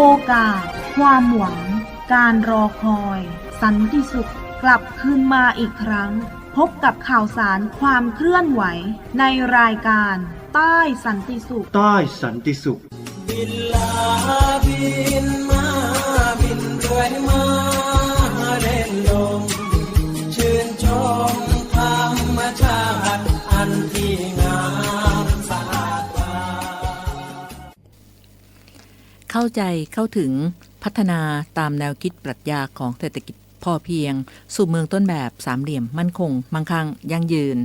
โอกาส ความหวัง การรอคอย สันติสุขกลับคืนมาอีกครั้ง พบกับข่าวสารความเคลื่อนไหว ในรายการ ใต้สันติสุข ใต้สันติสุขบินลาบินมาบินเรื่อยมาเล่นลมชื่นชมธรรมชาติอันที่งาม เข้าใจเข้าถึงพัฒนาตามแนวคิดปรัชญาของเศรษฐกิจพอเพียง สู่เมืองต้นแบบสามเหลี่ยมมั่นคง มั่งคั่งยั่งยืน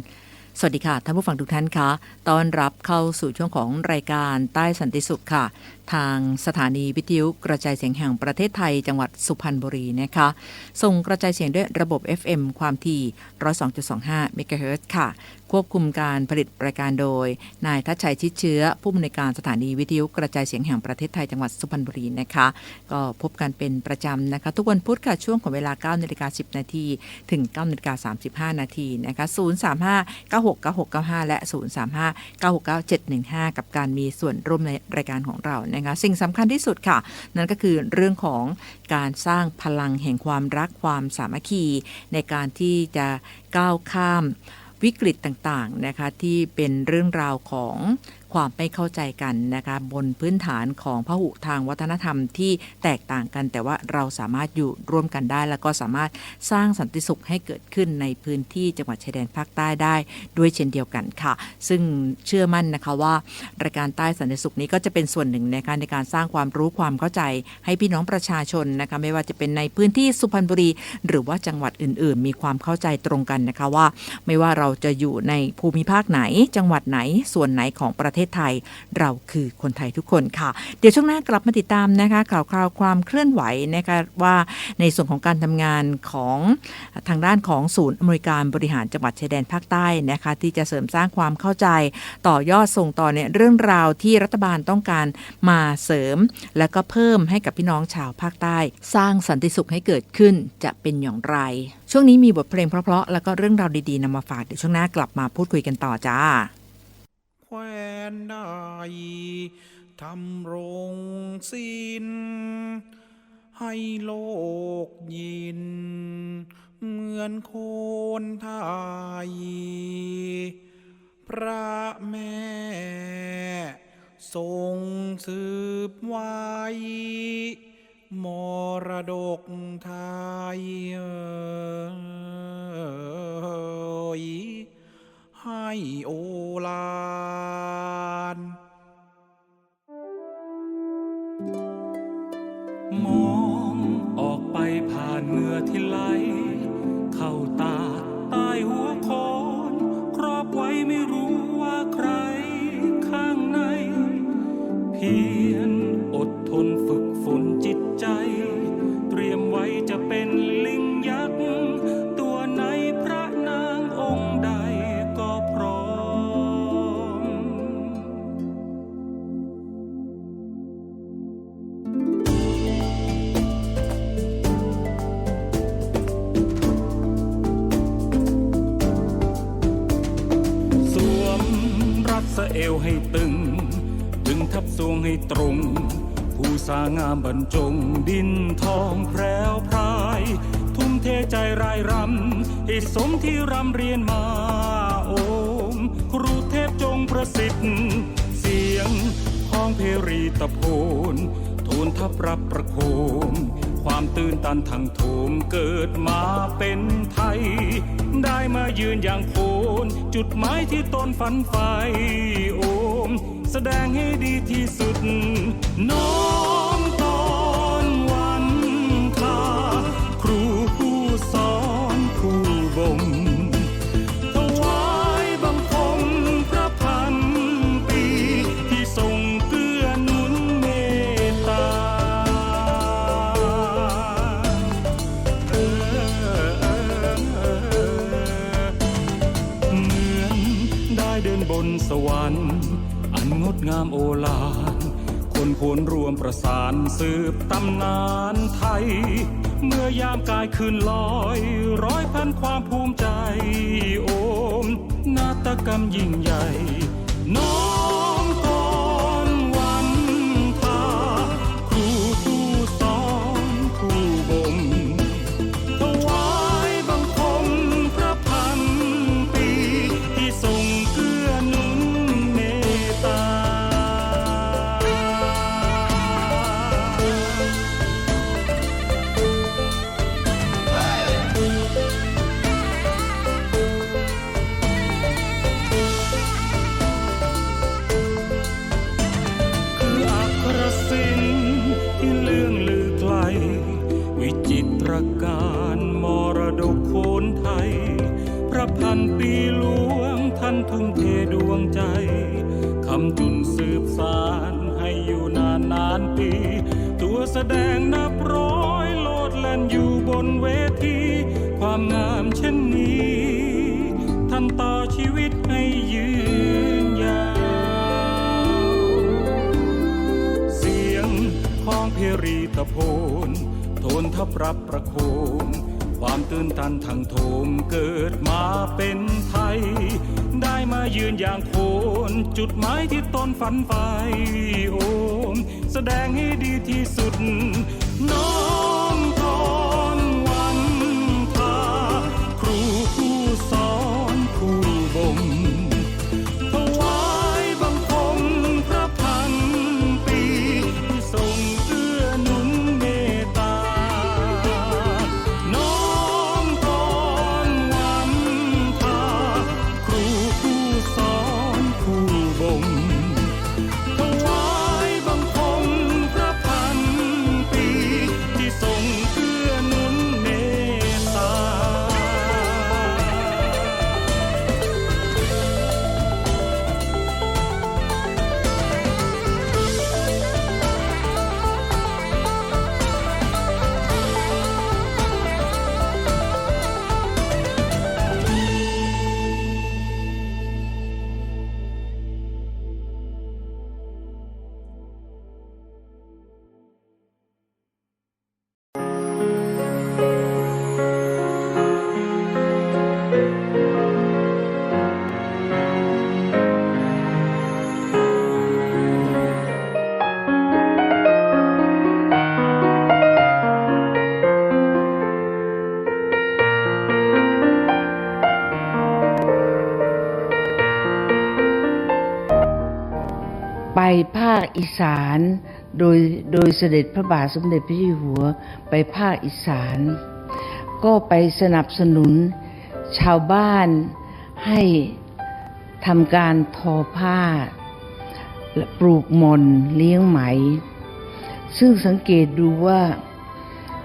สวัสดีค่ะท่านผู้ฟังทุกท่านคะต้อนรับเข้าสู่ช่วงของรายการใต้สันติสุขค่ะทางสถานีวิทยุกระจายเสียงแห่งประเทศไทยจังหวัดสุพรรณบุรีนะคะส่งกระจายเสียงด้วยระบบ FM ความถี่ 102.25 เมกะเฮิรตซ์ค่ะ ควบคุมการผลิตรายการโดย นายทัชชัยชิดเชื้อ ผู้อำนวยการสถานีวิทยุกระจายเสียงแห่งประเทศไทยจังหวัดสุพรรณบุรีนะคะ ก็พบกันเป็นประจำนะคะ ทุกวันพุธค่ะช่วงของเวลา 9นาฬิกา10 นาทีถึง9นาฬิกา35 นาทีนะคะ035 969695 และ 035 969 715 กับการมีส่วนร่วมในรายการของเรานะคะสิ่งสำคัญที่สุดค่ะ นั่นก็คือเรื่องของการสร้างพลังแห่งความรักความสามัคคี ในการที่จะก้าวข้ามวิกฤตต่างๆนะคะที่เป็นเรื่องราวของ ความไม่เข้าใจกันนะคะบนพื้นฐานของพหุทางวัฒนธรรมที่แตกต่างกัน แต่ว่าเราสามารถอยู่ร่วมกันได้ แล้วก็สามารถสร้างสันติสุขให้เกิดขึ้นในพื้นที่จังหวัดชายแดนภาคใต้ได้ด้วยเช่นเดียวกันค่ะ ซึ่งเชื่อมั่นนะคะว่ารายการใต้สันติสุขนี้ก็จะเป็นส่วนหนึ่งในการในการสร้างความรู้ความเข้าใจ ให้พี่น้องประชาชนนะคะไม่ว่าจะเป็นในพื้นที่สุพรรณบุรี หรือว่าจังหวัดอื่น ๆ มีความเข้าใจตรงกันนะคะว่า ไม่ว่าเราจะอยู่ในภูมิภาคไหน จังหวัดไหนส่วนไหนของประเทศไทย เราคือคนไทยทุกคนค่ะ เดี๋ยวช่วงหน้ากลับมาติดตามนะคะข่าวคราวความเคลื่อนไหวนะคะว่าในส่วนของการทำงานของทางด้านของศูนย์อำนวยการบริหารจังหวัดชายแดนภาคใต้นะคะที่จะเสริมสร้างความเข้าใจ ต่อยอดส่งต่อเนี่ยเรื่องราวที่รัฐบาลต้องการมาเสริม และก็เพิ่มให้กับพี่น้องชาวภาคใต้ สร้างสันติสุขให้เกิดขึ้นจะเป็นอย่างไร ช่วงนี้มีบทเพลงเพราะๆแล้วก็เรื่องราวดีๆนำมาฝากเดี๋ยวช่วงหน้ากลับมาพูดคุยกันต่อจ้า นได้ทำโรงสินให้โลกยิน เหมือนโคนไทยพระแม่ทรงสืบไว้ มรดกไทยเอ่ย ให้โอลานมองออกไปผ่านเมื่อที่ไหล เรียนมาโอม ครูเทพจงประสิทธิ์ เสียงของเพรีตะโพนทูลทับรับประโคม ความตื่นตันทางโถมเกิดมาเป็นไทย ได้มายืนอย่างโพนจุดหมายที่ตนฝันใฝ่โอม แสดงให้ดีที่สุดน้อม งามโอฬารคนโคนรวมประสานสืบตำนานไทย เมื่อยามกายคืนลอย ร้อยพันความภูมิใจ โอม นาฏกรรมยิ่งใหญ่ น้อง ระการมรดกโคนไทย พระพันปีหลวงท่านทุ่มเทดวงใจ คำจุนสืบสารให้อยู่นานนานปี ตัวแสดงนับร้อยโลดแล่นอยู่บนเวที ความงามเช่นนี้ ท่านต่อชีวิตให้ยืนยาว เสียงของเพรีตะโพ ทับรับประโคม ความตื่นตันทางโทมเกิดมาเป็นไทย ได้มายืนอย่างโคนจุดหมายที่ตนฝันไฟโอม แสดงให้ดีที่สุดน้อ อีสาน โดยโดยเสด็จพระบาทสมเด็จพระเจ้าอยู่หัวไปภาคอีสาน ก็ไปสนับสนุนชาวบ้านให้ทำการทอผ้าและปลูกมนเลี้ยงไหม ซึ่งสังเกตดูว่า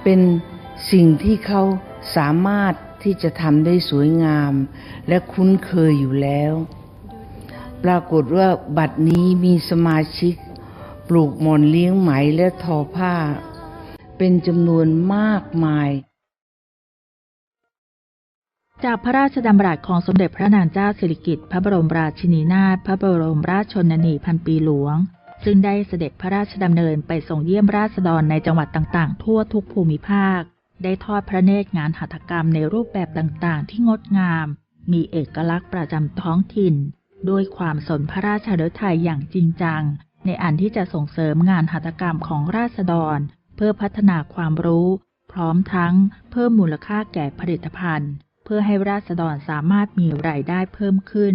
เป็นสิ่งที่เขาสามารถที่จะทำได้สวยงาม และคุ้นเคยอยู่แล้ว ปรากฏว่าบัดนี้มีสมาชิก ปลูกหมอนเลี้ยงไหมและทอผ้า เป็นจำนวนมากมาย จากพระราชดำรัสของสมเด็จพระนางเจ้าสิริกิติ์พระบรมราชินีนาถพระบรมราชชนนีพันปีหลวง ซึ่งได้เสด็จพระราชดำเนินไปส่งเยี่ยมราษฎรในจังหวัดต่างๆ ทั่วทุกภูมิภาค ได้ทอดพระเนตรงานหัตถกรรมในรูปแบบต่างๆ ที่งดงาม มีเอกลักษณ์ประจำท้องถิ่นด้วยความสนพระราชฤทัยอย่างจริงจัง ในอันที่จะส่งเสริมงานหัตถกรรมของราษฎร เพื่อพัฒนาความรู้ พร้อมทั้งเพิ่มมูลค่าแก่ผลิตภัณฑ์ เพื่อให้ราษฎรสามารถมีรายได้เพิ่มขึ้น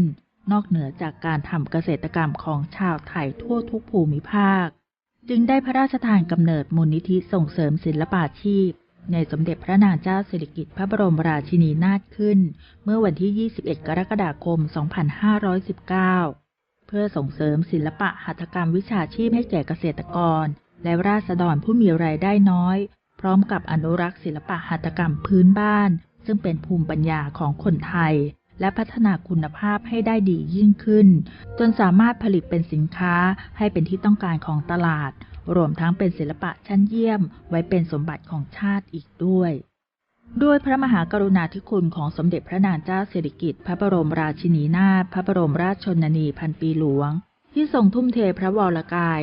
นอกเหนือจากการทำเกษตรกรรมของชาวไทยทั่วทุกภูมิภาค จึงได้พระราชทานกำเนิดมูลนิธิส่งเสริมศิลปาชีพ ในสมเด็จพระนางเจ้าสิริกิติ์พระบรมราชินีนาถขึ้น เมื่อวันที่ 21 กรกฎาคม 2519 พื่อส่งเสริมศิลปะหัตถกรรมวิชาชีพให้แก่เกษตรกร และราษฎรผู้มีรายได้น้อย พร้อมกับอนุรักษ์ศิลปะหัตถกรรมพื้นบ้าน ซึ่งเป็นภูมิปัญญาของคนไทย และพัฒนาคุณภาพให้ได้ดียิ่งขึ้น จนสามารถผลิตเป็นสินค้าให้เป็นที่ต้องการของตลาด รวมทั้งเป็นศิลปะชั้นเยี่ยม ไว้เป็นสมบัติของชาติอีกด้วย ด้วยพระมหากรุณาธิคุณของสมเด็จพระนางเจ้าสิริกิติ์พระบรมราชินีนาถพระบรมราชชนนีพันปีหลวง ที่ทรงทุ่มเทพระวรกาย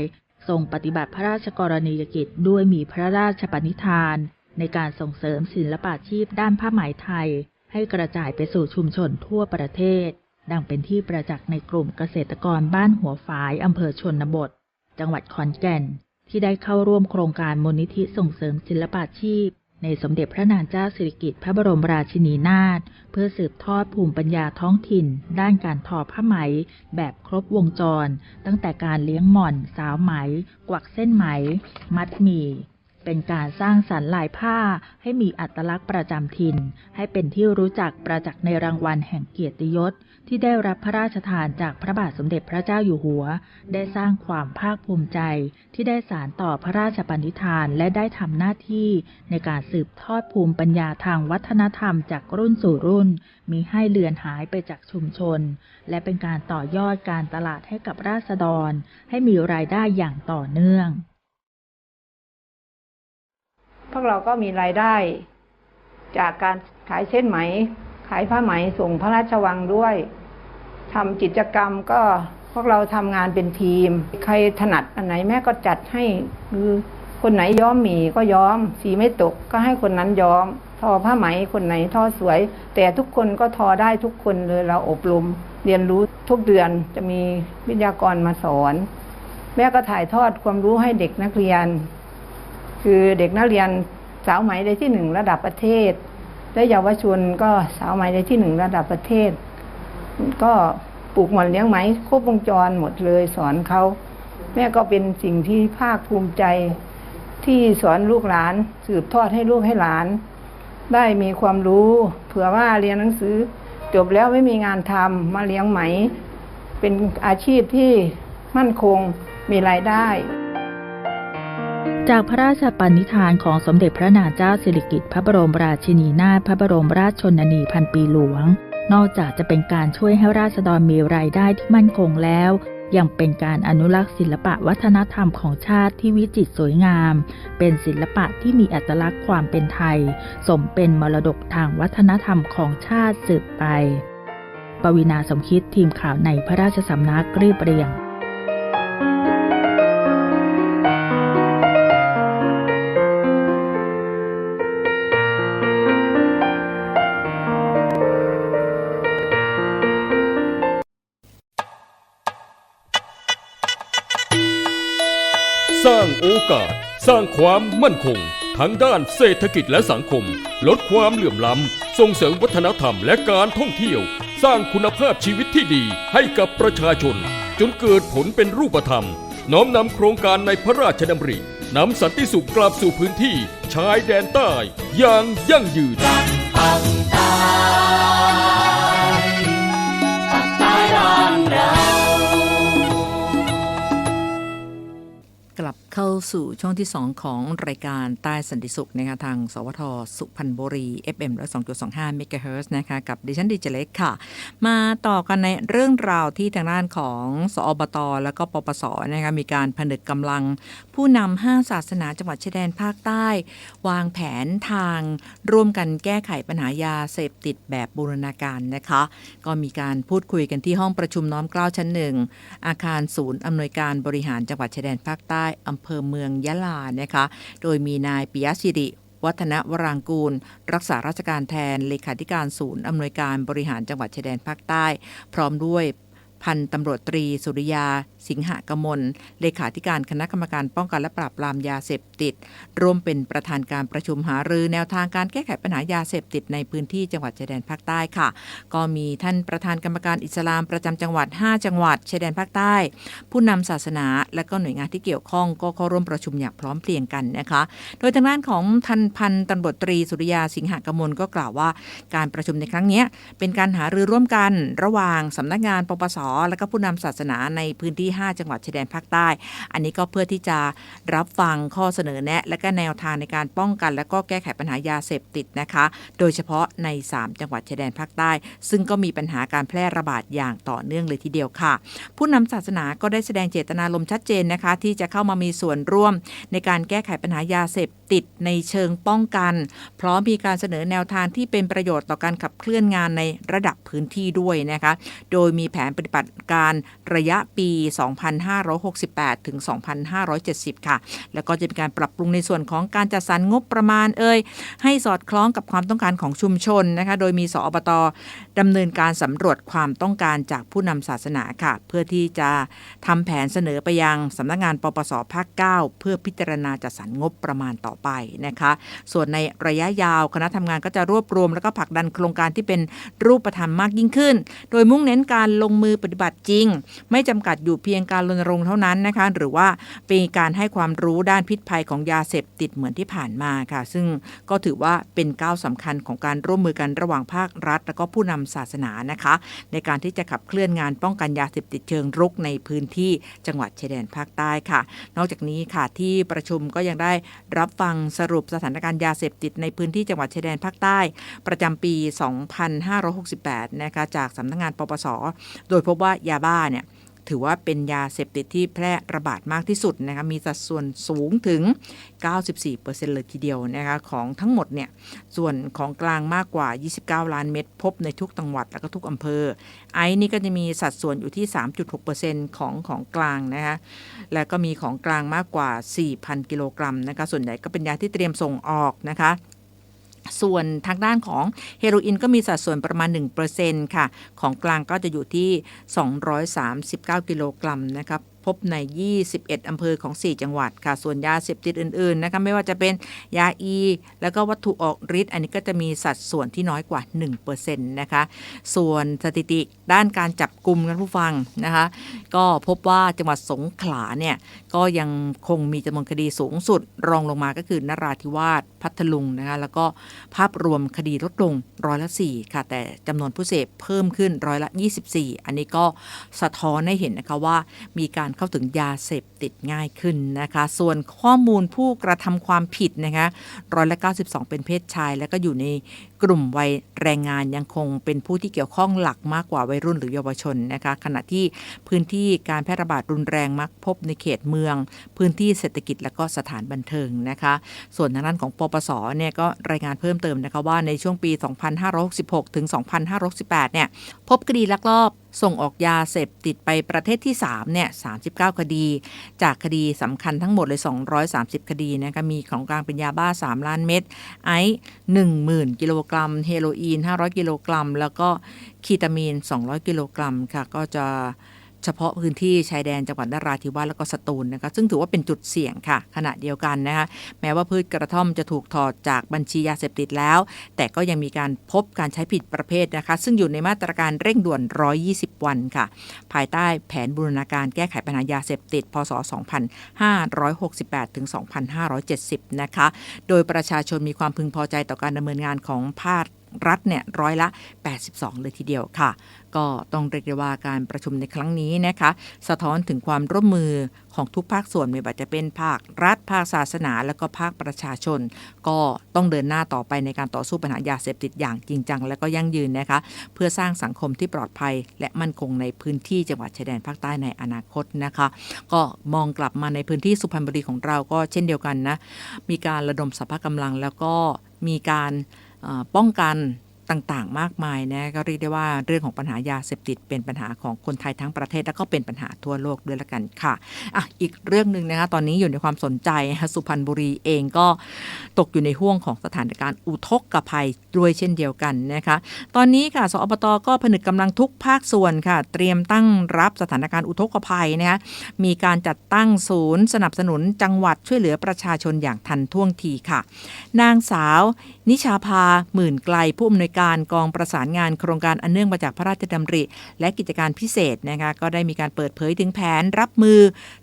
ทรงปฏิบัติพระราชกรณียกิจด้วยมีพระราชปณิธาน ในการส่งเสริมศิลปาชีพด้านผ้าไหมไทย ให้กระจายไปสู่ชุมชนทั่วประเทศ ดังเป็นที่ประจักษ์ในกลุ่มเกษตรกรบ้านหัวฝายอำเภอชนบท จังหวัดขอนแก่น ที่ได้เข้าร่วมโครงการมูลนิธิส่งเสริมศิลปาชีพ ในสมเด็จพระนางเจ้าสิริกิติ์พระบรมราชินีนาถเพื่อสืบทอดภูมิปัญญาท้องถิ่น ด้านการทอผ้าไหม แบบครบวงจร ตั้งแต่การเลี้ยงหม่อน สาวไหม กวักเส้นไหม มัดหมี่ เป็นการสร้างสรรค์ลายผ้าให้มีอัตลักษณ์ประจำถิ่น ให้เป็นที่รู้จักประจักษ์ในรางวัลแห่งเกียรติยศ ที่ได้รับพระราชทานจากพระบาทสมเด็จพระเจ้าอยู่หัว ได้สร้างความภาคภูมิใจ ที่ได้สารต่อพระราชปณิธานและได้ทำหน้าที่ในการสืบทอดภูมิปัญญาทางวัฒนธรรมจากรุ่นสู่รุ่น มีให้เลือนหายไปจากชุมชน และเป็นการต่อยอดการตลาดให้กับราษฎร ให้มีรายได้อย่างต่อเนื่อง พวกเราก็มีรายได้ จากการขายเส้นไหม ขายผ้าไหมส่งพระราชวังด้วยทำกิจกรรมก็พวกเราทำงานเป็นทีม ใครถนัดอันไหนแม่ก็จัดให้คือคนไหนย้อมหมีก็ย้อม สีไม่ตกก็ให้คนนั้นย้อม ทอผ้าไหมคนไหนทอสวย แต่ทุกคนก็ทอได้ทุกคนเลยเราอบรม เรียนรู้ทุกเดือนจะมีวิทยากรมาสอน แม่ก็ถ่ายทอดความรู้ให้เด็กนักเรียน คือเด็กนักเรียนสาวไหมได้ที่หนึ่งระดับประเทศ และเยาวชนก็สาวไหมได้ที่หนึ่งระดับประเทศ ก็ปลูกหม่อนเลี้ยงไหมครบวงจรหมดเลยสอนเขาแม่ก็เป็นสิ่งที่ภาคภูมิใจที่สอนลูกหลาน สืบทอดให้ลูกให้หลาน ได้มีความรู้เผื่อว่าเรียนหนังสือ จบแล้วไม่มีงานทำมาเลี้ยงไหม เป็นอาชีพที่มั่นคงมีรายได้ จากพระราชปณิธานของสมเด็จพระนางเจ้าสิริกิติ์พระบรมราชินีนาถพระบรมราชชนนีพันปีหลวง นอกจากจะเป็นการช่วยให้ราษฎรมีรายได้ที่มั่นคงแล้ว ยังเป็นการอนุรักษ์ศิลปะวัฒนธรรมของชาติที่วิจิตรสวยงาม เป็นศิลปะที่มีอัตลักษณ์ความเป็นไทย สมเป็นมรดกทางวัฒนธรรมของชาติสืบไป ปวินาสมคิดทีมข่าวในพระราชสำนักรีบเรียง อกาส สร้างความมั่นคง ทั้งด้านเศรษฐกิจและสังคม ลดความเหลื่อมล้ำ ส่งเสริมวัฒนธรรมและการท่องเที่ยว สร้างคุณภาพชีวิตที่ดีให้กับประชาชน จนเกิดผลเป็นรูปธรรม น้อมนำโครงการในพระราชดำรินำสันติสุขกลับสู่พื้นที่ชายแดนใต้อย่างยั่งยืน เข้าสู่ช่วงที่ 2 ของรายการใต้สันติสุขนะคะทาง สวทสุพรรณบุรี FM 102.25เมกะเฮิร์นะคะกับดิฉันดีเจเล็กค่ะ มาต่อกันในเรื่องราวที่ทางด้านของสอบต และก็ปปสนะคะมีการผนึกกำลัง ผู้นำห้าศาสนาจังหวัดชายแดนภาคใต้ วางแผนทางร่วมกันแก้ไขปัญหายาเสพติดแบบบูรณาการนะคะ ก็มีการพูดคุยกันที่ห้องประชุมน้อมเกล้าชั้นหนึ่งอาคารศูนย์อำนวยการบริหารจังหวัดชายแดนภาคใต้อำเภอเมืองยะลานะคะ โดยมีนายปิยะสิริ วัฒนวรางกูล รักษาราชการแทนเลขาธิการศูนย์อำนวยการบริหารจังหวัดชายแดนภาคใต้ พร้อมด้วยพันตำรวจตรีสุริยาสิงหกมลเลขาธิการคณะกรรมการป้องกันและปราบปรามยาเสพติด ร่วมเป็นประธานการประชุมหารือแนวทางการแก้ไขปัญหายาเสพติดในพื้นที่จังหวัดชายแดนภาคใต้ค่ะ ก็มีท่านประธานกรรมการอิสลามประจำจังหวัด 5 จังหวัดชายแดนภาคใต้ ผู้นำศาสนา และก็หน่วยงานที่เกี่ยวข้องก็เข้าร่วมประชุมอย่างพร้อมเพรียงกันนะคะ โดยทางด้านของทันพันตำรวจตรีสุริยาสิงหกมลก็กล่าวว่า การประชุมในครั้งนี้เป็นการหารือร่วมกันระหว่างสำนักงานปปส และก็ผู้นำศาสนาในพื้นที่5 จังหวัดชายแดนภาคใต้ อันนี้ก็เพื่อที่จะรับฟังข้อเสนอแนะ และก็แนวทางในการป้องกัน และก็แก้ไขปัญหายาเสพติดนะคะ โดยเฉพาะใน 3 จังหวัดชายแดนภาคใต้ ซึ่งก็มีปัญหาการแพร่ระบาดอย่างต่อเนื่องเลยทีเดียวค่ะ ผู้นำศาสนาก็ได้แสดงเจตนารมณ์ชัดเจนนะคะที่จะเข้ามามีส่วนร่วมในการแก้ไขปัญหายาเสพ ติดในเชิงป้องกัน พร้อมมีการเสนอแนวทางที่เป็นประโยชน์ต่อการขับเคลื่อนงานในระดับพื้นที่ด้วยนะคะโดยมีแผนปฏิบัติการระยะปี 2568 ถึง 2570 ค่ะ แล้วก็จะมีการปรับปรุงในส่วนของการจัดสรรงบประมาณเอ่ยให้สอดคล้องกับความต้องการของชุมชนนะคะโดยมีสอบตดำเนินการสำรวจความต้องการจากผู้นำศาสนาค่ะ เพื่อที่จะทำแผนเสนอไปยังสำนักงานปปสภาค 9 เพื่อพิจารณาจัดสรรงบประมาณต่อไปนะคะ ส่วนในระยะยาวคณะทำงานก็จะรวบรวม แล้วก็ผลักดันโครงการที่เป็นรูปธรรมมากยิ่งขึ้น โดยมุ่งเน้นการลงมือปฏิบัติจริง ไม่จำกัดอยู่เพียงพียงการรณรงค์เท่านั้นนะคะ หรือว่าเป็นการให้ความรู้ด้านพิษภัยของยาเสพติดเหมือนที่ผ่านมาค่ะ ซึ่งก็ถือว่าเป็นก้าวสำคัญของการร่วมมือกันระหว่างภาครัฐ และก็ผู้นำศาสนานะคะ ในการที่จะขับเคลื่อนงานป้องกันยาเสพติดเชิงรุกในพื้นที่จังหวัดชายแดนภาคใต้ค่ะ นอกจากนี้ค่ะที่ประชุมก็ยังได้รับฟังสรุปสถานการณ์ยาเสพติดในพื้นที่จังหวัดชายแดนภาคใต้ ประจำปี 2568 นะคะจากสำนักงานปปส โดยพบว่ายาบ้าเนี่ย ถือว่าเป็นยาเสพติดที่แพร่ระบาดมากที่สุดนะคะมีสัดส่วนสูงถึง 94%เลยทีเดียวนะคะของทั้งหมดเนี่ยส่วนของกลางมากกว่า 29 ล้านเม็ดพบในทุกจังหวัดและก็ทุกอำเภอ ไอซ์นี่ก็จะมีสัดส่วนอยู่ที่ 3.6%ของของกลางนะคะแล้วก็มีของกลางมากกว่า 4,000 กิโลกรัมนะคะส่วนใหญ่ก็เป็นยาที่เตรียมส่งออกนะคะ ส่วนทางด้านของเฮโรอีนก็มีสัดส่วนประมาณ 1%ค่ะ ของกลางก็จะอยู่ที่ 239 กิโลกรัมนะครับพบใน 21 อำเภอของ 4 จังหวัดค่ะ ส่วนยาเสพติดอื่น ๆ นะคะ ไม่ว่าจะเป็นยาอี แล้วก็วัตถุออกฤทธิ์ อันนี้ก็จะมีสัดส่วนที่น้อยกว่า 1%นะคะ ส่วนสถิติด้านการจับกลุ่มกันผู้ฟังนะคะ ก็พบว่าจังหวัดสงขลาเนี่ย ก็ยังคงมีจำนวนคดีสูงสุด รองลงมาก็คือนราธิวาสพัทลุงนะคะแล้วก็ภาพรวมคดีลดลงร้อยละ4ค่ะแต่จำนวนผู้เสพเพิ่มขึ้นร้อยละ 24 อันนี้ก็สะท้อนให้เห็นนะคะว่ามีการเข้าถึงยาเสพติดง่ายขึ้นนะคะส่วนข้อมูลผู้กระทำความผิดนะคะร้อยละ 92 เป็นเพศชาย แล้วก็อยู่ใน กลุ่มวัยแรงงานยังคงเป็นผู้ที่เกี่ยวข้องหลักมากกว่าวัยรุ่นหรือเยาวชนนะคะขณะที่พื้นที่การแพร่ระบาดรุนแรงมักพบในเขตเมือง พื้นที่เศรษฐกิจและก็สถานบันเทิงนะคะ ส่วนทางด้านของปปสเนี่ยก็รายงานเพิ่มเติมนะคะว่าในช่วงปี 2566 ถึง 2568 เนี่ยพบคดีลักลอบส่งออกยาเสพติดไปประเทศที่3เนี่ย39 คดี จากคดีสำคัญทั้งหมดเลย 230 คดีนะคะมีของกลางเป็นยาบ้า 3 ล้านเม็ดไอซ์10,000 กิโลกรัม เฮโรอีน 500 กิโลกรัม แล้วก็คีตามีน 200 กิโลกรัมค่ะก็จะ เฉพาะพื้นที่ชายแดนจังหวัดนราธิวาสแล้วก็สตูลนะคะซึ่งถือว่าเป็นจุดเสี่ยงค่ะ ขณะเดียวกันนะคะแม้ว่าพืชกระท่อมจะถูกถอดจากบัญชียาเสพติดแล้ว แต่ก็ยังมีการพบการใช้ผิดประเภทนะคะ ซึ่งอยู่ในมาตรการเร่งด่วน 120 วันค่ะ ภายใต้แผนบูรณาการแก้ไขปัญหายาเสพติด พศ 2568ถึง2570 นะคะ โดยประชาชนมีความพึงพอใจต่อการดำเนินงานของภาค รัฐเนี่ยร้อยละ 82 เลยทีเดียวค่ะ ก็ต้องเรียกได้ว่าการประชุมในครั้งนี้นะคะ สะท้อนถึงความร่วมมือของทุกภาคส่วนไม่ว่าจะเป็นภาครัฐภาคศาสนา และก็ภาคประชาชน ก็ต้องเดินหน้าต่อไปในการต่อสู้ปัญหายาเสพติดอย่างจริงจัง และก็ยั่งยืนนะคะ เพื่อสร้างสังคมที่ปลอดภัย และมั่นคงในพื้นที่จังหวัดชายแดนภาคใต้ในอนาคตนะคะ ก็มองกลับมาในพื้นที่สุพรรณบุรีของเราก็เช่นเดียวกันนะมีการระดมสรรพกำลังแล้วก็มีการ ป้องกันต่างๆ มากมายนะก็เรียกได้ว่าเรื่องของปัญหายาเสพติดเป็นปัญหาของคนไทยทั้งประเทศ แล้วก็เป็นปัญหาทั่วโลกด้วยละกันค่ะอะ อีกเรื่องหนึ่งนะคะตอนนี้อยู่ในความสนใจสุพรรณบุรีเองก็ตกอยู่ในห่วงของสถานการณ์อุทกภัยด้วยเช่นเดียวกันนะคะตอนนี้ค่ะสอบตก็ผนึกกำลังทุกภาคส่วนค่ะ เตรียมตั้งรับสถานการณ์อุทกภัยนะคะมีการจัดตั้งศูนย์ สนับสนุนจังหวัดช่วยเหลือประชาชนอย่างทันท่วงทีค่ะ นางสาว นิชาภาหมื่นไกลผู้อำนวยการกองประสานงานโครงการอันเนื่องมาจากพระราชดำริ และกิจการพิเศษนะคะก็ได้มีการเปิดเผยถึงแผนรับมือ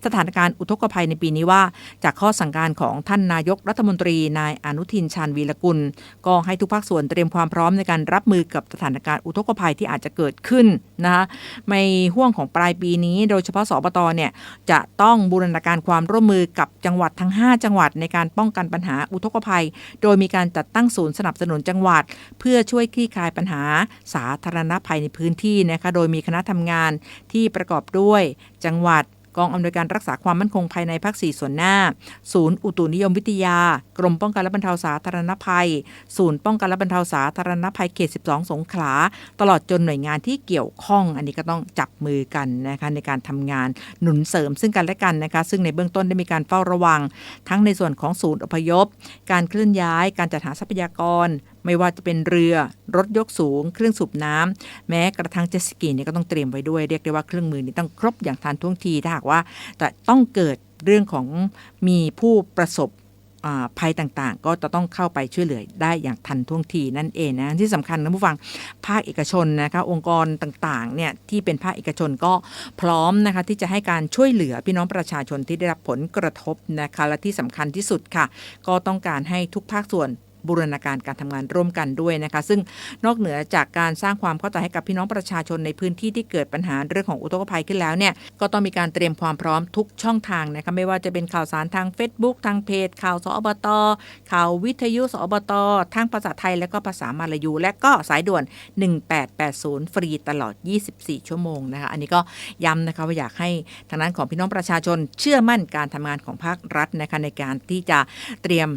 สถานการณ์อุทกภัยในปีนี้ว่า จากข้อสั่งการของท่านนายกรัฐมนตรีนายอนุทินชาญวีรกุล ก็ให้ทุกภาคส่วนเตรียมความพร้อมในการรับมือกับสถานการณ์อุทกภัยที่อาจจะเกิดขึ้นนะคะในห่วงของปลายปีนี้ โดยเฉพาะสบตเนี่ยจะต้องบูรณาการความร่วมมือกับจังหวัดทั้ง 5 จังหวัดในการป้องกันปัญหาอุทกภัย โดยมีการจัดตั้งศูนย์สนับสนุนจังหวัด เพื่อช่วยคลี่คลายปัญหาสาธารณภัยในพื้นที่นะคะโดยมีคณะทำงานที่ประกอบด้วยจังหวัด กองอำนวยการรักษาความมั่นคงภายในภาค4ส่วนหน้า ศูนย์อุตุนิยมวิทยา กรมป้องกันและบรรเทาสาธารณภัย ศูนย์ป้องกันและบรรเทาสาธารณภัยเขต 12 สงขลา ตลอดจนหน่วยงานที่เกี่ยวข้อง อันนี้ก็ต้องจับมือกันนะคะในการทำงานหนุนเสริมซึ่งกันและกันนะคะซึ่งในเบื้องต้นได้มีการเฝ้าระวัง ทั้งในส่วนของศูนย์อพยพ การเคลื่อนย้าย การจัดหาทรัพยากร ไม่ว่าจะเป็นเรือ รถยกสูง เครื่องสูบน้ำแม้กระทั่งเจสกีเนี่ยก็ต้องเตรียมไว้ด้วย เรียกได้ว่าเครื่องมือนี้ต้องครบอย่างทันท่วงทีถ้าหากว่าแต่ต้องเกิดเรื่องของมีผู้ประสบภัยต่างๆ ก็จะต้องเข้าไปช่วยเหลือได้อย่างทันท่วงทีนั่นเองนะที่สำคัญนะผู้ฟังภาคเอกชนนะคะองค์กรต่างๆเนี่ยที่เป็นภาคเอกชนก็พร้อมนะคะที่จะให้การช่วยเหลือพี่น้องประชาชนที่ได้รับผลกระทบนะคะและที่สำคัญที่สุดค่ะ ก็ต้องการให้ทุกภาคส่วน บูรณาการการทำงานร่วมกันด้วยนะคะซึ่งนอกเหนือจากการสร้างความเข้าใจให้กับพี่น้องประชาชนในพื้นที่ที่เกิดปัญหาเรื่องของอุทกภัยขึ้นแล้วเนี่ยก็ต้องมีการเตรียมความพร้อมทุกช่องทางนะคะไม่ว่าจะเป็นข่าวสารทาง Facebook ทางเพจ ข่าวสอบตข่าววิทยุสอบตทั้งภาษาไทยและก็ภาษามาลายู และก็สายด่วน 1880 ฟรีตลอด 24 ชั่วโมงนะคะอันนี้ก็ย้ำนะคะว่าอยากให้ทางนั้นของพี่น้องประชาชนเชื่อมั่นการทำงานของภาครัฐนะคะในการที่จะเตรียม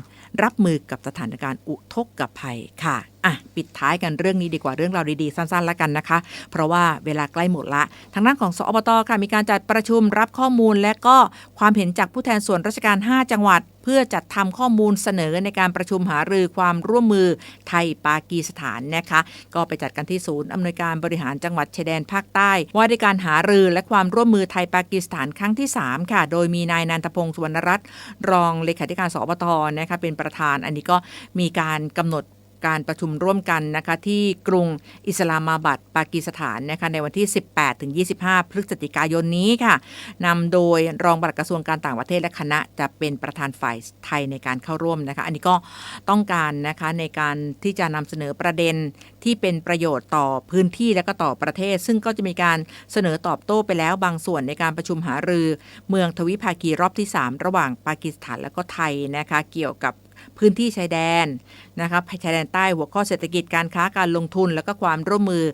รับมือกับสถานการณ์อุทกภัยค่ะ อะปิดท้ายกันเรื่องนี้ดีกว่าเรื่องราวดีๆ สั้นๆแล้วกันนะคะ เพราะว่าเวลาใกล้หมดละ ทางด้านของสอบตค่ะมีการจัดประชุมรับข้อมูล และก็ความเห็นจากผู้แทนส่วนราชการ 5 จังหวัด เพื่อจัดทำข้อมูลเสนอในการประชุมหารือความร่วมมือไทยปากีสถานนะคะ ก็ไปจัดกันที่ศูนย์อำนวยการบริหารจังหวัดชายแดนภาคใต้ ว่าด้วยการหารือและความร่วมมือไทยปากีสถานครั้งที่ 3 ค่ะ โดยมีนายนันทพงศ์สุวรรณรัตน์รองเลขาธิการสอบตนะคะเป็นประธาน อันนี้ก็มีการกำหนด การประชุมร่วมกันนะคะที่กรุงอิสลามาบัดปากีสถานนะคะในวันที่ 18ถึง25 พฤศจิกายนนี้ค่ะนำโดยรองปลัดกระทรวงการต่างประเทศและคณะจะเป็นประธานฝ่ายไทยในการเข้าร่วมนะคะอันนี้ก็ต้องการนะคะในการที่จะนำเสนอประเด็นที่เป็นประโยชน์ต่อพื้นที่และก็ต่อประเทศ ซึ่งก็จะมีการเสนอตอบโต้ไปแล้วบางส่วนในการประชุมหารือ เมืองทวิภาคีรอบที่ 3 ระหว่างปากีสถานและก็ไทยนะคะเกี่ยวกับ พื้นที่ชายแดนนะครับชายแดนใต้หัวข้อเศรษฐกิจการค้าการลงทุน แล้วก็ความร่วมมือ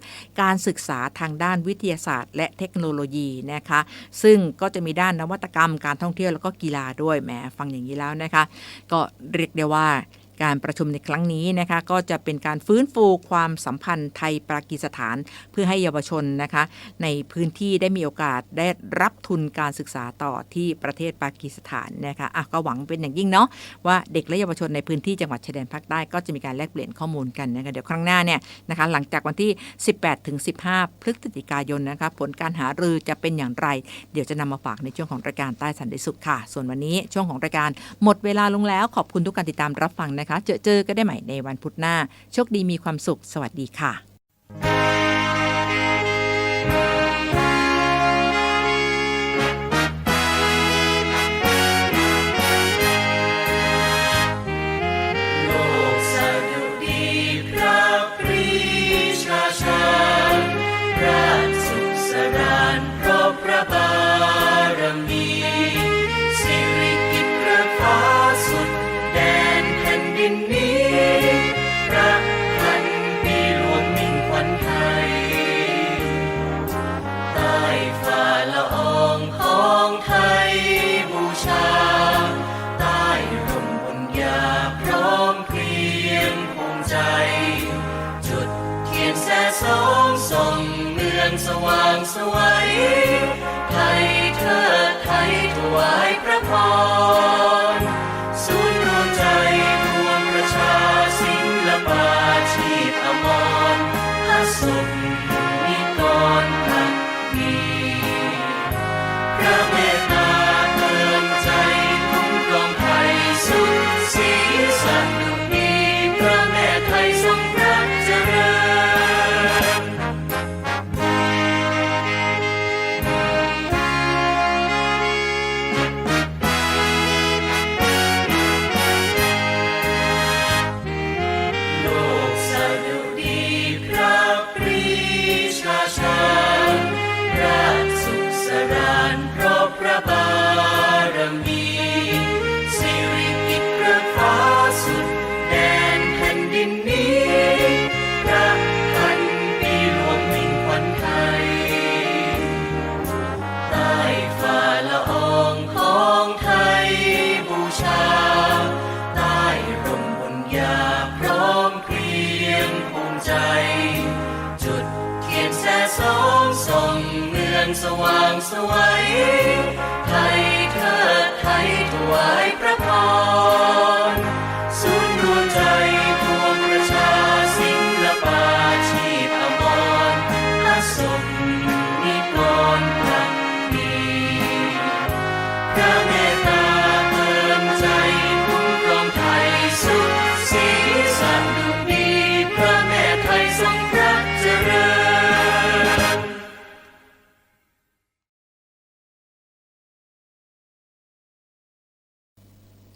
การศึกษาทางด้านวิทยาศาสตร์ และเทคโนโลยีนะคะซึ่งก็จะมีด้านนวัตกรรมการท่องเที่ยวแล้วก็กีฬาด้วยแหมฟังอย่างนี้แล้วนะคะ ก็เรียกได้ว่า การประชุมในครั้งนี้นะคะก็จะเป็นการฟื้นฟูความสัมพันธ์ไทยปากีสถาน เพื่อให้เยาวชนนะคะ ในพื้นที่ได้มีโอกาสได้รับทุนการศึกษาต่อที่ประเทศปากีสถานนะคะอะก็หวังเป็นอย่างยิ่งเนาะว่าเด็กและเยาวชนในพื้นที่จังหวัดชายแดนภาคใต้ก็จะมีการแลกเปลี่ยนข้อมูลกันนะคะเดี๋ยวครั้งหน้าเนี่ยนะคะหลังจากวันที่ 18ถึง15 พฤศจิกายนนะคะผลการหารือจะเป็นอย่างไร เดี๋ยวจะนำมาฝากในช่วงของรายการใต้สันติสุขค่ะ ส่วนวันนี้ช่วงของรายการหมดเวลาลงแล้วขอบคุณทุกการติดตามรับฟังนะคะเจอเจอก็ได้ใหม่ในวันพุธหน้า โชคดีมีความสุข สวัสดีค่ะ สวยไทยเธอไทยถวายพระ